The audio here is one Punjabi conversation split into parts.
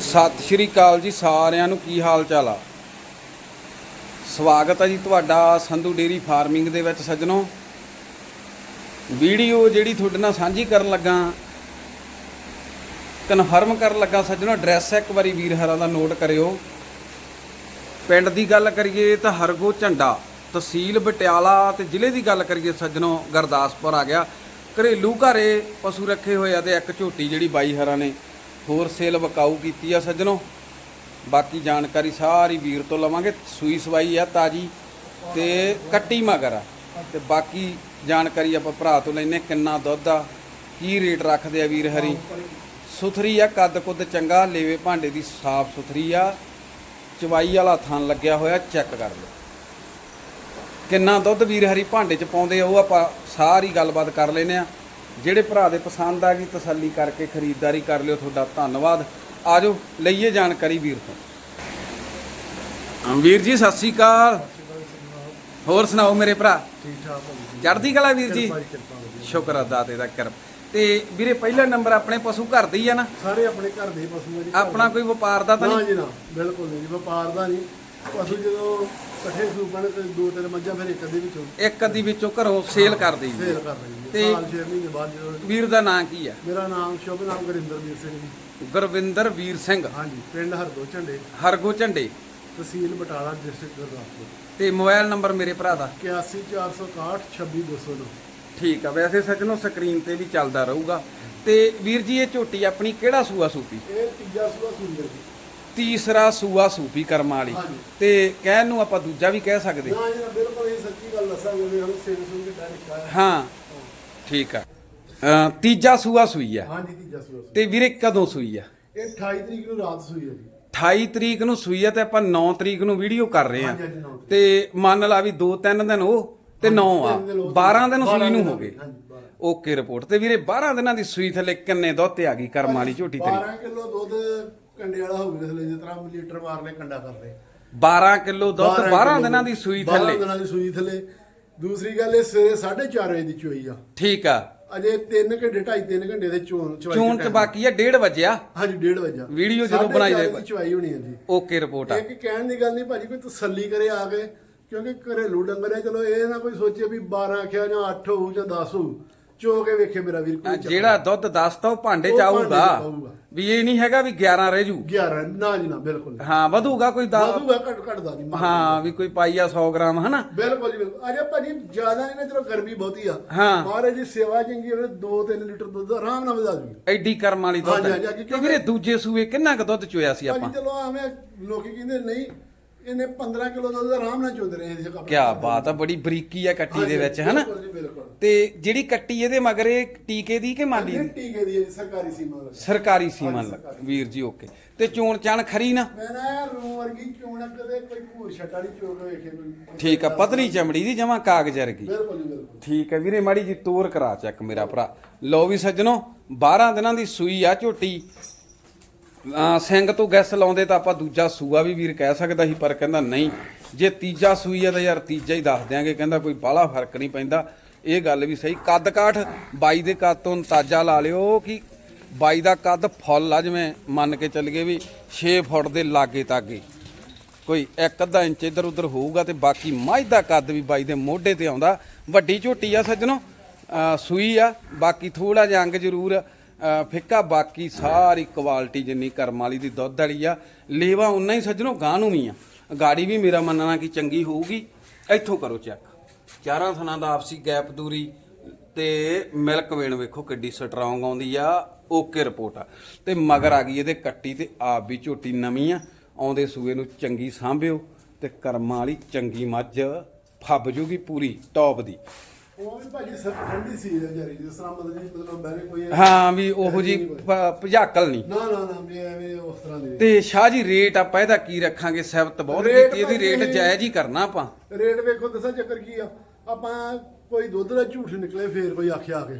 ਸਤਿ ਸ਼੍ਰੀ ਅਕਾਲ ਜੀ ਸਾਰਿਆਂ ਨੂੰ, ਕੀ ਹਾਲ ਚਾਲ ਆ? ਸਵਾਗਤ ਹੈ ਜੀ ਤੁਹਾਡਾ ਸੰਧੂ ਡੇਰੀ ਫਾਰਮਿੰਗ ਦੇ ਵਿੱਚ ਸੱਜਣੋ। ਵੀਡੀਓ ਜਿਹੜੀ ਤੁਹਾਡੇ ਨਾਲ ਸਾਂਝੀ ਕਰਨ ਲੱਗਾ ਕਨਫਰਮ ਕਰਨ ਲੱਗਾ ਸੱਜਣੋ ਐਡਰੈਸ ਇੱਕ ਵਾਰੀ ਵੀਰ ਹਰਾਂ ਦਾ ਨੋਟ ਕਰਿਓ। ਪਿੰਡ ਦੀ ਗੱਲ ਕਰੀਏ ਤਾਂ ਹਰਗੋ ਝੰਡਾ, ਤਹਿਸੀਲ ਬਟਿਆਲਾ ਤੇ ਜ਼ਿਲ੍ਹੇ ਦੀ ਗੱਲ ਕਰੀਏ ਸੱਜਣੋ, ਗੁਰਦਾਸਪੁਰ ਆ ਗਿਆ। ਘਰੇਲੂ ਘਰੇ ਪਸ਼ੂ ਰੱਖੇ ਹੋਏ ਆ ਤੇ ਇੱਕ ਝੋਟੀ ਜਿਹੜੀ ਬਾਈ ਹਰਾਂ ਨੇ। ਹੋਰ ਸੇਲ ਵਕਾਊ ਕੀਤੀ ਆ ਸੱਜਣੋ। ਬਾਕੀ ਜਾਣਕਾਰੀ ਸਾਰੀ ਵੀਰ ਤੋਂ ਲਵਾਂਗੇ। ਸੂਈ ਸਵਾਈ ਆ ਤਾਜੀ ਤੇ ਕੱਟੀ ਮਗਰ ਆ। ਤੇ ਬਾਕੀ ਜਾਣਕਾਰੀ ਆਪਾਂ ਭਰਾ ਤੋਂ ਲੈਨੇ ਕਿੰਨਾ ਦੁੱਧ ਆ, ਕੀ ਰੇਟ ਰੱਖਦੇ ਆ ਵੀਰ ਹਰੀ। ਸੁਥਰੀ ਆ, ਕੱਦ ਕੁੱਦ ਚੰਗਾ, ਲੇਵੇ ਭਾਂਡੇ ਦੀ ਸਾਫ਼ ਸੁਥਰੀ ਆ। ਚਵਾਈ ਵਾਲਾ ਥਣ ਲੱਗਿਆ ਹੋਇਆ, ਚੈੱਕ ਕਰ ਲਓ। ਕਿੰਨਾ ਦੁੱਧ ਵੀਰ ਹਰੀ ਭਾਂਡੇ ਚ ਪਾਉਂਦੇ ਆ, ਉਹ ਆਪਾਂ ਸਾਰੀ ਗੱਲਬਾਤ ਕਰ ਲੈਨੇ ਆ ਜਿਹੜੇ ਭਰਾ ਦੇ ਪਸੰਦ ਆ ਗਈ ਤਸੱਲੀ ਕਰਕੇ ਖਰੀਦਦਾਰੀ ਕਰ ਲਿਓ ਤੁਹਾਡਾ ਧੰਨਵਾਦ। ਆਜੋ ਲਈਏ ਜਾਣਕਾਰੀ ਵੀਰ ਤੋਂ। ਵੀਰ ਜੀ ਸਤਿ ਸ੍ਰੀ ਅਕਾਲ। ਹੋਰ ਸੁਣਾਓ ਮੇਰੇ ਭਰਾ? ਠੀਕ ਠਾਕ ਚੜ੍ਹਦੀ ਕਲਾ ਵੀਰ ਜੀ। ਸ਼ੁਕਰ ਆ ਦਾਤੇ ਦਾ ਕਰਮ। ਤੇ ਵੀਰੇ ਪਹਿਲਾ ਨੰਬਰ ਆਪਣੇ ਪਸ਼ੂ ਘਰ ਦੇ ਹੀ ਆ ਨਾ? ਸਾਰੇ ਆਪਣੇ ਘਰ ਦੇ ਪਸ਼ੂ ਆ ਜੀ। ਆਪਣਾ ਕੋਈ ਵਪਾਰ ਦਾ ਤਾਂ ਨਾ ਨਹੀਂ? ਜੀ ਨਾ ਬਿਲਕੁਲ ਨਹੀਂ ਵਪਾਰ ਦਾ ਨਹੀਂ। ਪਸ਼ੂ ਜਦੋਂ ਇਕੱਠੇ ਸੂਪਣ ਤੇ ਦੋ ਤਿੰਨ ਮੱਝਾਂ ਫਿਰ ਇੱਕ ਅੱਧੇ ਵਿੱਚੋਂ। ਇੱਕ ਅੱਧੀ ਵਿੱਚੋਂ ਘਰੋਂ ਸੇਲ ਕਰ ਦੇਈ ਫੇਰ ਕਰ ਜੀ ਤੇ- ਸਾਲ 6 ਮਹੀਨੇ ਬਾਅਦ ਜਦੋਂ ਵੀਰ ਦਾ ਨਾਂ ਕੀ ਆ ਮੇਰਾ ਨਾਮ ਸ਼ੁਭ ਨਾਮ ਗੁਰਿੰਦਰਵੀਰ ਸਿੰਘ ਜੀ। ਗੁਰਵਿੰਦਰ ਵੀਰ ਸਿੰਘ। ਹਾਂਜੀ ਪਿੰਡ ਹਰਦੋ ਝੰਡੇ। ਹਰਗੋ ਝੰਡੇ। ਤਹਿਸੀਲ ਬਟਾਲਾ ਡਿਸਟ੍ਰਿਕਟ ਗੁਰਦਾਸਪੁਰ। ਤੇ ਮੋਬਾਈਲ ਨੰਬਰ ਮੇਰੇ ਭਰਾ ਦਾ? 81461 26209 ਠੀਕ ਆ ਵੈਸੇ ਸੱਜਣੋ ਸਕਰੀਨ ਤੇ ਵੀ ਚੱਲਦਾ ਰਹੂਗਾ। ਤੇ ਵੀਰ ਜੀ ਇਹ ਝੋਟੀ ਆਪਣੀ ਕਿਹੜਾ ਸੂਆ ਸੂਪੀ? ਇਹ ਤੀਜਾ ਸੂਆ ਹੈ ਜੀ। ਤੀਸਰਾ ਸੂਆ ਸੂਪੀ ਕਰਮ ਵਾਲੀ। ਹਾਂਜੀ। ਤੇ ਕਹਿਣ ਨੂੰ ਆਪਾਂ ਦੂਜਾ ਵੀ ਕਹਿ ਸਕਦੇ। ਨਾ ਜੀ ਨਾ ਬਿਲਕੁਲ ਇਹ ਸੱਚੀ ਗੱਲ ਦੱਸਾਂਗੇ ਵੀ ਹਮ ਸੇਵ ਸੂਈ ਦੇ ਡਾਇਰੈਕਟ ਆਇਆ ਹਾਂ ਠੀਕ ਆ। ਤੀਜਾ ਸੂਆ ਸੂਈ ਆ। ਹਾਂਜੀ ਤੀਜਾ ਸੂਆ ਸੂਈ। ਤੇ ਵੀਰੇ ਕਦੋਂ ਸੂਈ ਆ? ਇਹ 28 ਤਰੀਕ ਨੂੰ ਰਾਤ ਸੂਈ ਹੈ ਜੀ। 28 ਤਰੀਕ ਨੂੰ ਸੂਈ ਆ ਤੇ ਆਪਾਂ 9 ਤਰੀਕ ਨੂੰ ਵੀਡੀਓ ਕਰ ਰਹੇ ਆ। ਹਾਂਜੀ, ਹਾਂਜੀ, ਨੌਂ ਤਰੀਕ। ਤੇ ਮੰਨ ਲਾ ਵੀ 2-3 ਦਿਨ ਉਹ ਤੇ 9 ਆ। ਤਿੰਨ ਦਿਨ ਉਹ। 12 ਦਿਨ ਸੂਈ ਬਾਰਾਂ ਨੂੰ ਹੋ ਗਏ। ਹਾਂਜੀ, ਬਾਰਾਂ। Okay report. ਤੇ ਵੀਰੇ 12 ਦਿਨਾਂ ਦੀ ਸੂਈ ਥੱਲੇ ਕਿੰਨੇ ਦੁੱਧ ਤੇ ਆ ਗਈ ਕਰਮ ਵਾਲੀ ਝੋਟੀ ਤੇਰੀ? 12 ਕਿਲੋ ਦੁੱਧ ਕੰਡੇ ਵਾਲਾ ਹੋ ਗਿਆ ਥੱਲੇ ਜਿਸ ਤਰ੍ਹਾਂ ਲੀਟਰ ਮਾਰ ਲੈ ਕੰਡਾ ਕਰ ਲੈ 12 ਕਿਲੋ ਦੁੱਧ 12 ਕਿੱਲੋ ਦਿਨਾਂ ਦੀ ਸੂਈ 12 ਥੱਲੇ। ਦਿਨਾਂ ਦੀ ਸੂਈ ਥੱਲੇ। ਦੂਸਰੀ ਗੱਲ ਇਹ ਸਵੇਰੇ 4:30 ਵਜੇ ਦੀ ਚੋਈ ਆ। ਠੀਕ ਆ। ਅਜੇ 3 ਘੰਟੇ 2.5 3 ਘੰਟੇ ਦੇ ਚੋਣ ਚਵਾਈ ਚੂਨ ਚ। ਬਾਕੀ ਆ 1:30 ਵਜਿਆ। ਹਾਂਜੀ 1:30 ਵਜੇ ਵੀਡੀਓ ਜਦੋਂ ਬਣਾਈ ਦੀ ਚਵਾਈ ਹੋਣੀ ਹੈ ਜੀ। ਓਕੇ ਰਿਪੋਰਟ ਆ। ਇੱਕ ਕਹਿਣ ਦੀ ਗੱਲ ਨਹੀਂ ਭਾਜੀ ਕੋਈ ਤਸੱਲੀ ਕਰੇ ਆ ਕੇ ਕਿਉਂਕਿ ਘਰੇਲੂ ਡੰਗਰ ਹੈ ਚਲੋ ਇਹ ਨਾ ਕੋਈ ਸੋਚੇ ਵੀ 12 ਆਖਿਆ ਜਾਂ 8 ਹੋਊ ਜਾਂ 10 ਹੋਊ। ਚੋ ਕੇ ਵੇਖੇ ਮੇਰਾ ਵੀਰ ਕੋਈ ਚੱਕਰ ਜਿਹੜਾ ਦੁੱਧ ਦੱਸਤਾ ਉਹ ਭਾਂਡੇ ਚ ਉਹ ਭਾਂਡੇ ਚ ਆਊਗਾ। ਆਊਗਾ। ਵੀ ਇਹ ਨਹੀਂ ਹੈਗਾ ਵੀ 11 ਰਹਿ ਜੂ। 11 ਨਾ ਜੀ ਨਾ ਬਿਲਕੁਲ। ਨਹੀਂ। ਹਾਂ ਵਧੂਗਾ ਕੋਈ ਦਾ ਵਾਧੂਗਾ ਘਟ ਘਟਦਾ ਨਹੀਂ ਹਾਂ ਵੀ ਕੋਈ ਪਾਈਆ 100 ਗ੍ਰਾਮ ਹਨਾ? ਬਿਲਕੁਲ ਜੀ ਬਿਲਕੁਲ। ਅਜੇ ਭਾਜੀ ਜ਼ਿਆਦਾ ਨਹੀਂ ਨਾ ਚਲੋ ਗਰਮੀ ਬਹੁਤੀ ਆ। ਹਾਂ। ਮਹਾਰਾਜ ਦੀ ਸੇਵਾ ਚੰਗੀ ਹੋਵੇ 2-3 ਲੀਟਰ ਦੁੱਧ ਆਰਾਮ ਨਾਲ ਵਧਾ ਦੂਗੀ ਐਡੀ ਕਰਮ ਵਾਲੀ ਦੁੱਧ ਹਾਂਜੀ, ਹਾਂਜੀ, ਤੇ ਵੀਰੇ ਦੂਜੇ ਸੂਏ ਕਿੰਨਾ ਕੁ ਦੁੱਧ ਚੋਇਆ ਸੀ ਭਾਜੀ ਆਪਾਂ? ਚਲੋ ਐਵੇਂ ਲੋਕੀ ਕਹਿੰਦੇ ਨਹੀਂ ਇਹਨੇ 15 ਕਿਲੋ ਦੁੱਧ ਆਰਾਮ ਨਾਲ ਚੋਂਦੇ ਰਹੇ ਕੱਪ ਕੀ ਬਾਤ ਆ ਬੜੀ ਬਰੀਕੀ ਆ ਕੱਟੀ ਦੇ ਵਿੱਚ ਹਨਾ? ਤੇ ਜਿਹੜੀ ਕੱਟੀ ਇਹਦੇ ਮਗਰ ਇਹ ਟੀਕੇ ਦੀ ਕਿ ਮਾਲੀ ਦੀ? ਟੀਕੇ ਦੀ ਸਰਕਾਰੀ ਸੀਮਾ ਵਾਲਾ। ਸਰਕਾਰੀ ਹਾਂਜੀ, ਲੱਗ। ਵੀਰ ਜੀ ਓਕੇ। ਤੇ ਚੋਣ ਚਾਣ ਖਰੀ ਨਾ? ਮੈਂ ਨਾ ਰੂਮ ਵਰਗੀ ਚੋਣ ਕਦੇ ਕੋਈ ਭੂਰ ਛਟਾ ਨਹੀਂ ਚੋਣ ਵੇਖੇ ਠੀਕ ਆ ਪਤਲੀ ਚਮੜੀ ਦੀ ਜਮਾ ਕਾਗਜ਼ ਵਰਗੀ। ਬਿਲਕੁਲ ਠੀਕ ਹੈ ਵੀਰੇ ਮਾੜੀ ਜੀ ਤੋਰ ਕਰਾ ਚੱਕ ਮੇਰਾ ਭਰਾ। ਲਓ ਵੀ ਸੱਜਣੋ 12 ਦਿਨਾਂ ਦੀ ਸੂਈ ਆ ਝੋਟੀ। ਆ ਸਿੰਘ ਤੋਂ ਗੈਸ ਲਾਉਂਦੇ ਤਾਂ ਆਪਾਂ ਦੂਜਾ ਸੂਆ ਵੀ ਵੀਰ ਕਹਿ ਸਕਦਾ ਸੀ, ਪਰ ਕਹਿੰਦਾ ਨਹੀਂ। ਜੇ ਤੀਜਾ ਸੂਈ ਆ ਤਾਂ ਯਾਰ ਤੀਜਾ ਹੀ ਦੱਸ ਦਿਆਂਗੇ, ਕਹਿੰਦਾ ਕੋਈ ਬਾਹਲਾ ਫ਼ਰਕ ਨਹੀਂ ਪੈਂਦਾ। ਇਹ ਗੱਲ ਵੀ ਸਹੀ। ਕੱਦ ਕਾਠ, ਬਾਈ ਦੇ ਕੱਦ ਤੋਂ ਅੰਦਾਜ਼ਾ ਲਾ ਲਿਓ ਕਿ ਬਾਈ ਦਾ ਕੱਦ ਫੁੱਲ ਆ, ਜਿਵੇਂ ਮੰਨ ਕੇ ਚੱਲ ਗਏ ਵੀ 6 ਫੁੱਟ ਦੇ ਲਾਗੇ ਤਾਗੇ। ਕੋਈ ਇੱਕ ਅੱਧਾ ਇੰਚ ਇੱਧਰ ਉੱਧਰ ਹੋਊਗਾ ਤੇ ਬਾਕੀ ਮੱਝ ਦਾ ਕੱਦ ਵੀ ਬਾਈ ਦੇ ਮੋਢੇ ਤੇ ਆਉਂਦਾ। ਵੱਡੀ ਝੋਟੀ ਆ ਸੱਜਣੋ ਸੂਈ ਆ, ਬਾਕੀ ਥੋੜਾ ਜਿਹਾ ਅੰਗ ਜ਼ਰੂਰ ਅਹ ਫਿੱਕਾ ਬਾਕੀ ਸਾਰੀ ਕੁਆਲਿਟੀ ਜਿੰਨੀ ਕਰਮ ਵਾਲੀ ਦੀ ਦੁੱਧ ਵਾਲੀ ਆ, ਲੇਵਾ ਉਨਾ ਹੀ ਸੱਜਣੋ ਗਾਂ ਨੂੰ ਵੀ ਆ। ਗਾੜੀ ਵੀ ਮੇਰਾ ਮੰਨਣਾ ਕਿ ਚੰਗੀ ਹੋਊਗੀ, ਇੱਥੋਂ ਕਰੋ ਚੈੱਕ ਚਾਰਾਂ ਥਣਾ ਦਾ ਆਪਸੀ ਗੈਪ ਦੂਰੀ ਤੇ ਮਿਲਕ ਵੇਣ ਵੇਖੋ ਕਿੱਡੀ ਸਟਰੋਂਗ ਆਉਂਦੀ ਆ ਓਕੇ ਰਿਪੋਰਟ ਆ। ਤੇ ਮਗਰ ਆ ਗਈ ਇਹਦੇ ਕੱਟੀ ਤੇ ਆਪ ਵੀ ਝੋਟੀ ਨਵੀਂ ਆ, ਆਉਂਦੇ ਸੂਏ ਨੂੰ ਚੰਗੀ ਸਾਂਭਿਓ ਤੇ ਕਰਮਾਂ ਵਾਲੀ ਚੰਗੀ ਮੱਝ ਫੱਬ ਜੂਗੀ ਪੂਰੀ ਟੌਪ ਦੀ। ਉਹ ਵੀ ਭਾਜੀ ਸਰ ਠੰਡੀ ਸੀ ਜਰੀ ਜਿਸ ਤਰ੍ਹਾਂ ਮਤਲਬ ਜੀ ਮਤਲਬ ਬੈਰੇ ਕੋਈ ਹਾਂ ਵੀ ਉਹੋ ਜੀ ਭਜਾਕਲ ਨਹੀਂ। ਨਾ ਨਾ ਨਾ ਵੀ ਐਵੇਂ ਉਸ ਤਰ੍ਹਾਂ ਦੀ ਤੇ ਸ਼ਾਹ ਜੀ ਰੇਟ ਆਪਾਂ ਇਹਦਾ ਕੀ ਰੱਖਾਂਗੇ? ਸਹਿਬਤ ਬਹੁਤ ਕੀਤੀ ਇਹਦੀ ਰੇਟ ਜਾਇਜ਼ ਹੀ ਕਰਨਾ ਆਪਾਂ। ਰੇਟ ਵੇਖੋ ਦੱਸਾਂ ਚੱਕਰ ਕੀ ਆ। ਆਪਾਂ ਕੋਈ ਦੁੱਧ ਦਾ ਝੂਠ ਨਿਕਲੇ ਫੇਰ ਕੋਈ ਆਖਿਆ ਆ ਕੇ।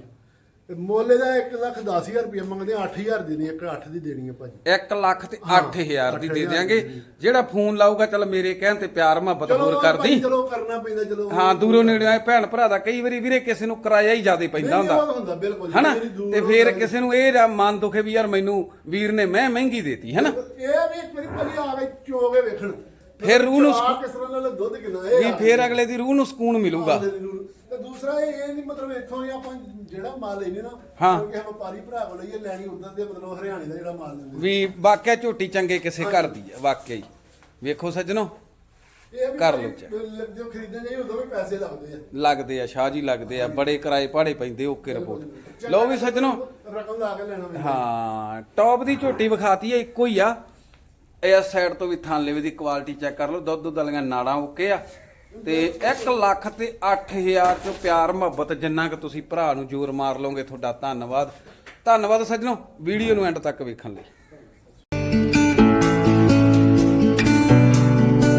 ਮੁੱਲ ਇਹਦਾ 1 ਲੱਖ 10000 ਰੁਪਏ ਮੰਗਦੇ ਆ 8000 ਦੀ ਨਹੀਂ 1 8 ਦੀ ਦੇਣੀ ਹੈ ਭਾਜੀ। 1 ਲੱਖ ਤੇ ਹਾਂ, 8000 ਦੀ ਦੇ 8,000 ਦਿਆਂਗੇ। ਜਿਹੜਾ ਫੋਨ ਲਾਊਗਾ ਚਲ ਮੇਰੇ ਕਹਿਣ ਤੇ ਪਿਆਰ ਮੁਹੱਬਤ ਹੋਰ ਕਰਦੀ। ਚਲੋ ਕਰਨਾ ਪੈਂਦਾ ਚਲੋ ਹਾਂ ਦੂਰੋਂ ਨੇੜੇ ਆਏ ਭੈਣ ਭਰਾ ਦਾ ਕਈ ਵਾਰੀ ਵੀਰੇ ਕਿਸੇ ਨੂੰ ਕਿਰਾਇਆ ਹੀ ਜ਼ਿਆਦਾ ਪੈਂਦਾ ਹੁੰਦਾ। ਹਨਾ? ਤੇ ਫੇਰ ਕਿਸੇ ਨੂੰ ਇਹ ਮਨ ਦੁਖੇ ਵੀ ਯਾਰ ਮੈਨੂੰ ਵੀਰ ਨੇ ਮੈਂ ਮਹਿੰਗੀ ਦੇਤੀ ਹਨਾ? ਇਹ ਵੀ ਇੱਕ ਵਾਰੀ ਭਾਜੀ ਆ ਕੇ ਚੋਗੇ ਵੇਖਣ। ਫਿਰ ਰੂਹ ਨੂੰ ਆ ਕਿਸ ਤਰ੍ਹਾਂ ਨਾਲ ਦੁੱਧ ਕਿੰਨਾ ਇਹ ਵੀ ਆ ਫੇਰ ਅਗਲੇ ਦੀ ਰੂਹ ਨੂੰ ਸਕੂਨ ਮਿਲੂਗਾ। ਨੇ। ਤੇ ਦੂਸਰਾ ਇਹ ਇਹ ਨਹੀਂ ਮਤਲਬ ਇੱਥੋਂ ਹੀ ਆਪਾਂ ਜਿਹੜਾ ਮਾਲ ਲੈਨੇ ਨਾ ਹਾਂ। ਆਪਾਂ ਵਪਾਰੀ ਭਰਾ ਕੋਲ ਲਈਏ ਲੈਣੀ ਉਧਰ ਦੇ ਮਤਲਬ ਹਰਿਆਣੇ ਦਾ ਜਿਹੜਾ ਮਾਲ ਲੈਂਦੇ। ਵੀ ਵਾਕਿਆ ਝੋਟੀ ਚੰਗੇ ਕਿਸੇ ਘਰ ਦੀ ਹੈ ਵਾਕਿਆ ਹੀ। ਵੇਖੋ ਸੱਜਣੋ ਇਹ ਵੀ check। ਜੋ ਖਰੀਦਣ ਜਾਈ ਉਦੋਂ ਵੀ ਪੈਸੇ ਲੱਗਦੇ ਆ। ਲੱਗਦੇ ਆ ਸ਼ਾਹ ਜੀ ਲੱਗਦੇ ਆ ਬੜੇ ਕਿਰਾਏ ਪਾੜੇ ਪੈਂਦੇ ਓਕੇ ਰਿਪੋਰਟ ਲਓ ਵੀ ਸੱਜਣੋ। ਰਕਮ ਲਾ ਕੇ ਲੈਣਾ ਪੈਂਦਾ। ਹਾਂ ਟੌਪ ਦੀ ਝੋਟੀ ਵਿਖਾਤੀ ਹੈ ਇੱਕੋ ਹੀ ਆ। ਇਸ ਸਾਈਡ ਤੋਂ ਵੀ ਥਾਂ ਥਾਂਲੇ ਦੀ ਕੁਆਲਿਟੀ ਚੈੱਕ ਕਰ ਲਓ ਦੁੱਧ ਦੁੱਧ ਵਾਲੀਆਂ ਨਾੜਾਂ ਓਕੇ ਆ। ਤੇ 1 ਲੱਖ ਤੇ 8000 ਚੋਂ ਪਿਆਰ ਮੁਹੱਬਤ ਜਿੰਨਾ ਕਿ ਤੁਸੀਂ ਭਰਾ ਨੂੰ ਜ਼ੋਰ ਮਾਰ ਲਓਗੇ, ਤੁਹਾਡਾ ਧੰਨਵਾਦ। ਧੰਨਵਾਦ ਸੱਜਣੋ, ਵੀਡੀਓ ਨੂੰ ਐਂਡ ਤੱਕ ਵੇਖਣ ਲਈ।